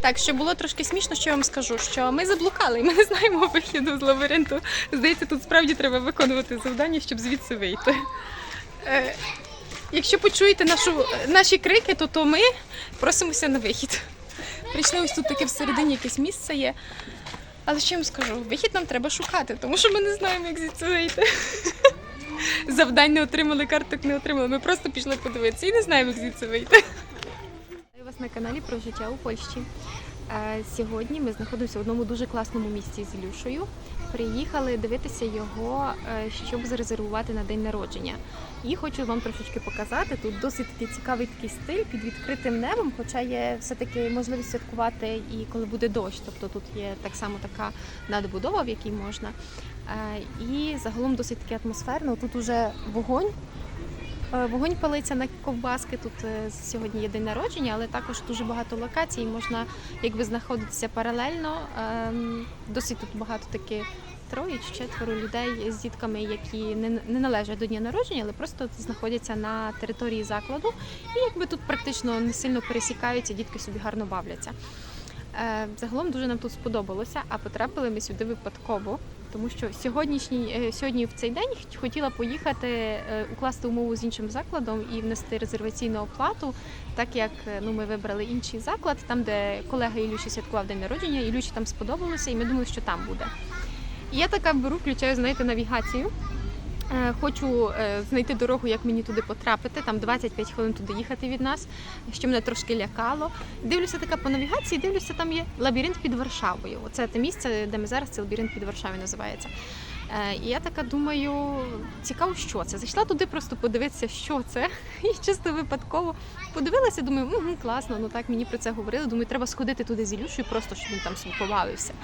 Так, що було трошки смішно, що я вам скажу, що ми заблукали і ми не знаємо вихіду з лабіринту. Здається, тут справді треба виконувати завдання, щоб звідси вийти. Е, якщо почуєте нашу, наші крики, то, то ми просимося на вихід. Прийшли ось тут таке всередині якесь місце є. Але що я вам скажу, вихід нам треба шукати, тому що ми не знаємо, як звідси вийти. Завдань не отримали, карток не отримали. Ми просто пішли подивитися і не знаємо, як звідси вийти. На каналі про життя у Польщі. Е, Сьогодні ми знаходимося в одному дуже класному місці з Ілюшею. Приїхали дивитися його, е, щоб зарезервувати на день народження. І хочу вам трошечки показати. Тут досить такий цікавий такий стиль під відкритим небом, хоча є все-таки можливість святкувати і коли буде дощ. Тобто тут є так само така надбудова, в якій можна. Е, І загалом досить таки атмосферно. Тут уже вогонь. Е, Вогонь палиться на ковбаски. Тут е, сьогодні є день народження, але також дуже багато локацій. Можна якби знаходитися паралельно. Ем, Досить тут багато таки троє чи четверо людей з дітками, які не, не належать до дня народження, але просто знаходяться на території закладу. І якби тут практично не сильно пересікаються, дітки собі гарно бавляться. Е, Загалом дуже нам тут сподобалося, а потрапили ми сюди випадково, тому що сьогоднішній е, сьогодні в цей день хотіла поїхати е, укласти умову з іншим закладом і внести резерваційну оплату, так як е, ну ми вибрали інший заклад, там де колега Ілюші святкував день народження, Ілюші там сподобалося, і ми думали, що там буде. І я така беру, включаю, знаєте, навігацію. Е, Хочу е, знайти дорогу, як мені туди потрапити. Там 25 хвилин туди їхати від нас, що мене трошки лякало. Дивлюся така по навігації, дивлюся, там є лабіринт під Варшавою. Оце те місце, де ми зараз, це лабіринт під Варшавою називається. Е, І я така думаю, цікаво, що це. Зайшла туди просто подивитися, що це. І чисто випадково подивилася, думаю, угу, класно, ну так мені про це говорили. Думаю, треба сходити туди з Ілюшею, просто щоб він там собі побавився.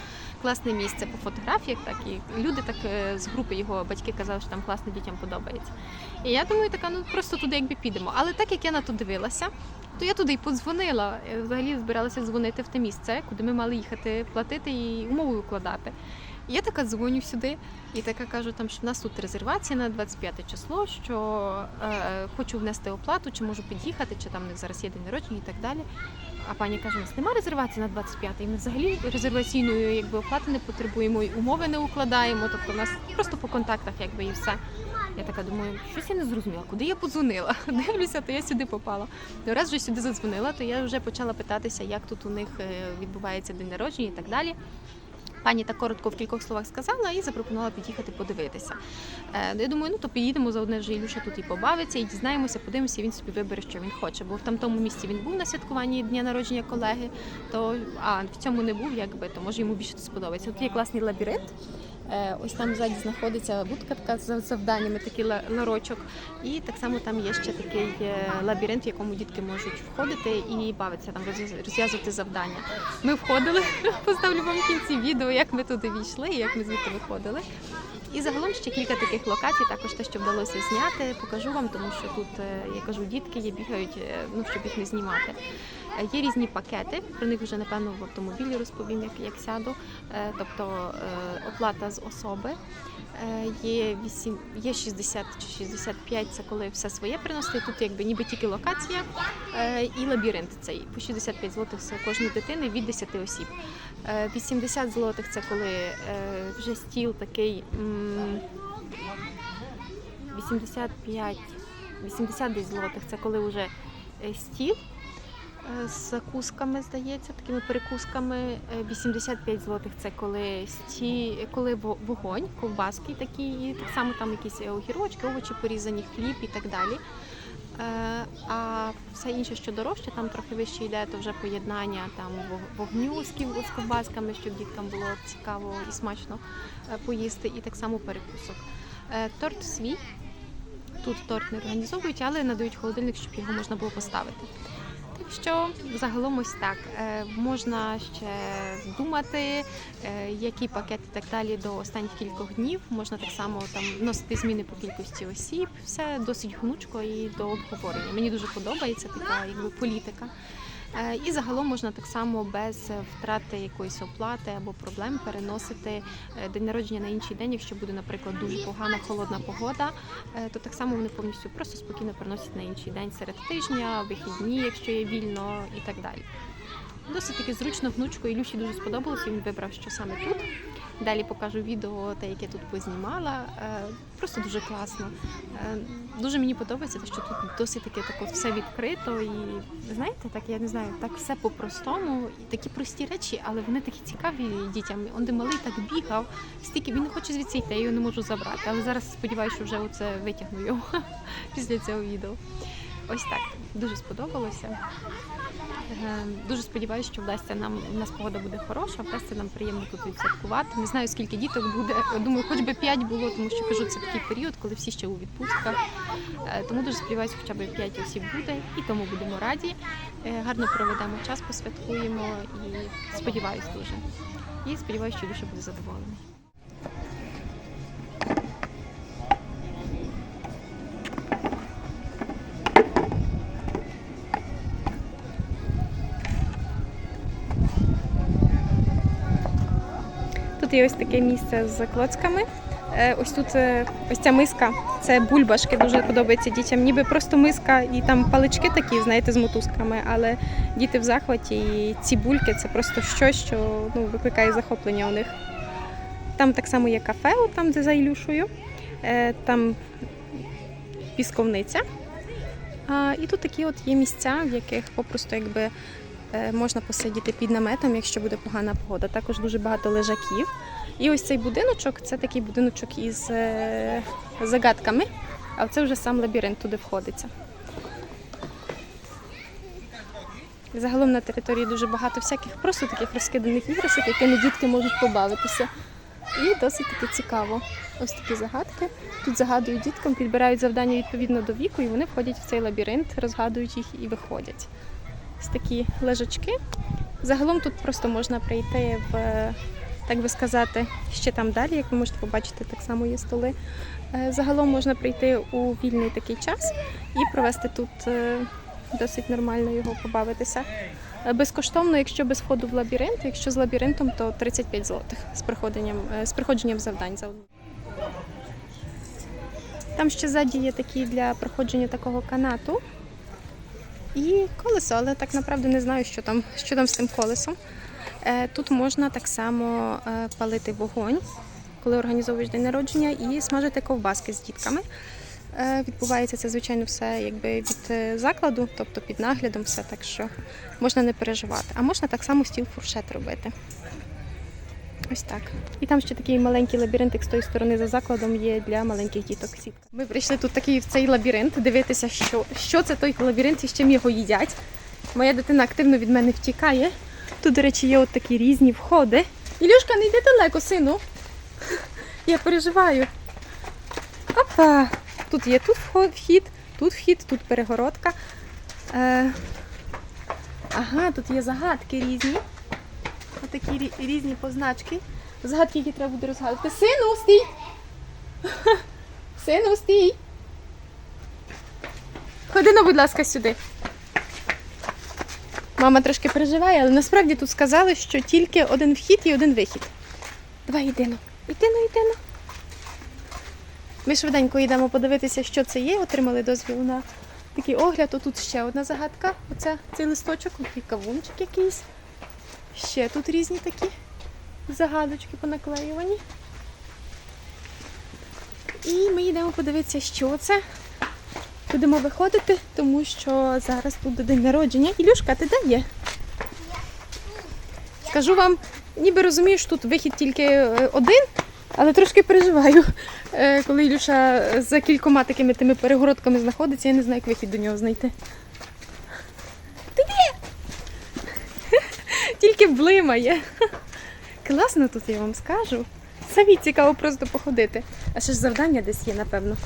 Класне місце по фотографіях, так і люди так е, з групи його батьки казали, що там класно дітям подобається. І я думаю, така, ну просто туди якби підемо. Але так як я на то дивилася, то я туди й подзвонила. Е, Взагалі збиралася дзвонити в те місце, куди ми мали їхати платити і умови укладати. Я така дзвоню сюди і така кажу, там що в нас тут резервація на 25 число, що е, хочу внести оплату, чи можу під'їхати, чи там в них зараз є день народження і так далі. А пані каже, у нас немає резервації на 25 і ми взагалі резерваційної якби оплати не потребуємо і умови не укладаємо. Тобто у нас просто по контактах, якби і все. Я така думаю, щось я не зрозуміла, куди я подзвонила. Дивлюся, то я сюди попала. Ну, раз вже сюди задзвонила, то я вже почала питатися, як тут у них е, відбувається день народження і так далі. Пані так коротко в кількох словах сказала і запропонувала під'їхати подивитися. Е, я думаю, ну то поїдемо за одне вже Ілюша тут і побавиться, і дізнаємося, подивимося, він собі вибере, що він хоче. Бо в там тому місці він був на святкуванні дня народження колеги, то а в цьому не був, якби то може йому більше сподобається. Тут є класний лабіринт. Е, Ось там ззаді знаходиться будка така з завданнями, такий ла- ларочок. І так само там є ще такий е, лабіринт, в якому дітки можуть входити і бавитися, там розв'яз- розв'язувати завдання. Ми входили, поставлю вам в кінці відео, як ми туди війшли і як ми звідти виходили. І загалом ще кілька таких локацій, також те, що вдалося зняти, покажу вам, тому що тут, е, я кажу, дітки є, бігають, е, ну щоб їх не знімати. Е, Є різні пакети, про них вже напевно в автомобілі розповім, як, як сяду. Тобто оплата з особи. Е, Є 8, є 60 чи 65, це коли все своє приносити. Тут якби ніби тільки локація е, і лабіринт цей по 65 злотих з кожної дитини від 10 осіб. Е, 80 злотих це коли е, вже стіл такий. м, 85, 80 десь злотих це коли вже е, стіл е, з закусками, здається, такими перекусками. Е, 85 злотих це коли сті, коли вогонь, ковбаски такі, і так само там якісь е, огірочки, овочі порізані, хліб і так далі. Е, А все інше, що дорожче, там трохи вище йде, то вже поєднання там вогню з ковбасками, щоб діткам було цікаво і смачно е, поїсти, і так само перекусок. Е, Торт свій. Тут торт не організовують, але надають холодильник, щоб його можна було поставити. Так що загалом ось так. Е, Можна ще думати, е, які пакети так далі до останніх кількох днів. Можна так само там носити зміни по кількості осіб. Все досить гнучко і до обговорення. Мені дуже подобається така якби політика. Е, І загалом можна так само без е, втрати якоїсь оплати або проблем переносити е, день народження на інший день, якщо буде, наприклад, дуже погана холодна погода, то так само вони повністю просто спокійно переносять на інший день серед тижня, вихідні, якщо є вільно, і так далі. Досить таки зручно, гнучко. люсі дуже сподобалося. Він вибрав, що саме тут. Далі покажу відео, те, яке тут познімала. Е, Просто дуже класно. Е, Дуже мені подобається, те, що тут досить таке так от все відкрито. І знаєте, так я не знаю, так все по-простому. Такі прості речі, але вони такі цікаві дітям. Он де малий так бігав, стільки він не хоче звідси йти, я його не можу забрати. Але зараз сподіваюся, що вже оце витягну його після цього відео. Ось так. Дуже сподобалося. Е, Дуже сподіваюся, що вдасться нам. У нас погода буде хороша, вдасться нам приємно тут відсвяткувати. Не знаю, скільки діток буде. Думаю, хоч би 5 було, тому що кажу, це такий період, коли всі ще у відпустках. Е, Тому дуже сподіваюся, хоча б 5 осіб буде, і тому будемо раді. Е, Гарно проведемо час, посвяткуємо і сподіваюся дуже. І сподіваюся, що Люша буде задоволений. Є ось таке місце з клоцками. Е, Ось тут е, ось ця миска, це бульбашки, дуже подобається дітям. Ніби просто миска і там палички такі, знаєте, з мотузками, але діти в захваті, і ці бульки це просто щось, що ну, викликає захоплення у них. Там так само є кафе, там, де за Ілюшою, Е, там пісковниця. І тут такі от є місця, в яких попросту якби можна посидіти під наметом, якщо буде погана погода. Також дуже багато лежаків. І ось цей будиночок це такий будиночок із е, загадками, а це вже сам лабіринт туди входиться. Загалом на території дуже багато всяких просто таких розкиданих іграшок, якими дітки можуть побавитися. І досить таки цікаво. Ось такі загадки. Тут загадують діткам, підбирають завдання відповідно до віку, і вони входять в цей лабіринт, розгадують їх і виходять. Ось такі лежачки. Загалом тут просто можна прийти в, так би сказати, ще там далі, як ви можете побачити, так само є столи. Е, Загалом можна прийти у вільний такий час і провести тут е, досить нормально його побавитися. Е, Безкоштовно, якщо без входу в лабіринт, якщо з лабіринтом, то 35 злотих з приходенням, е, з приходженням завдань за. Там ще ззаді є такі для проходження такого канату. І колесо, але так направду не знаю, що там, що там з тим колесом. Е, Тут можна так само е, палити вогонь, коли організовуєш день народження, і смажити ковбаски з дітками. Е, Відбувається це, звичайно, все якби від закладу, тобто під наглядом, все так що можна не переживати. А можна так само стіл фуршет робити. Ось так. І там ще такий маленький лабіринтик з тої сторони за закладом є для маленьких діток. Сітка. Ми прийшли тут такий в цей лабіринт, дивитися, що, що це той лабіринт і з чим його їдять. Моя дитина активно від мене втікає. Тут, до речі, є от такі різні входи. Ілюшка, не йди далеко, сину. Я переживаю. Опа! Тут є тут вхід, тут вхід, тут перегородка. Е, ага, тут є загадки різні. Отакі різні позначки. Загадки, які треба буде розгадувати. Сину, стій! Сину, стій! Ходи, ну, будь ласка, сюди. Мама трошки переживає, але насправді тут сказали, що тільки один вхід і один вихід. Давай йди ну. Йди ну, йди ну. Ми швиденько йдемо подивитися, що це є. Отримали дозвіл на такий огляд. Отут ще одна загадка. Оце цей листочок, такий кавунчик якийсь. Ще тут різні такі загадочки понаклеювані. І ми йдемо подивитися, що це. Будемо виходити, тому що зараз тут день народження. Ілюшка, ти де є? Скажу вам, ніби розумієш, тут вихід тільки е, один, але трошки переживаю. Е, Коли Ілюша за кількома такими тими перегородками знаходиться, я не знаю, як вихід до нього знайти. Ти де? Тільки блимає. Класно тут, я вам скажу. Самі цікаво просто походити. А ще ж завдання десь є, напевно.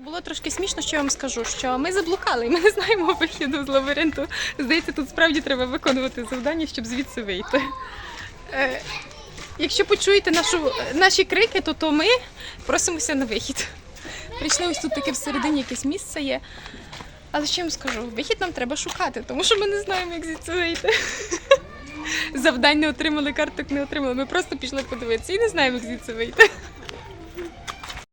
Було трошки смішно, що я вам скажу, що ми заблукали, і ми не знаємо вихіду з лабіринту. Здається, тут справді треба виконувати завдання, щоб звідси вийти. Е, якщо почуєте нашу, наші крики, то, то ми просимося на вихід. Прийшли ось тут таке всередині якесь місце є. Але що я вам скажу, вихід нам треба шукати, тому що ми не знаємо, як звідси вийти. Завдань не отримали, карток не отримали. Ми просто пішли подивитися і не знаємо, як звідси вийти.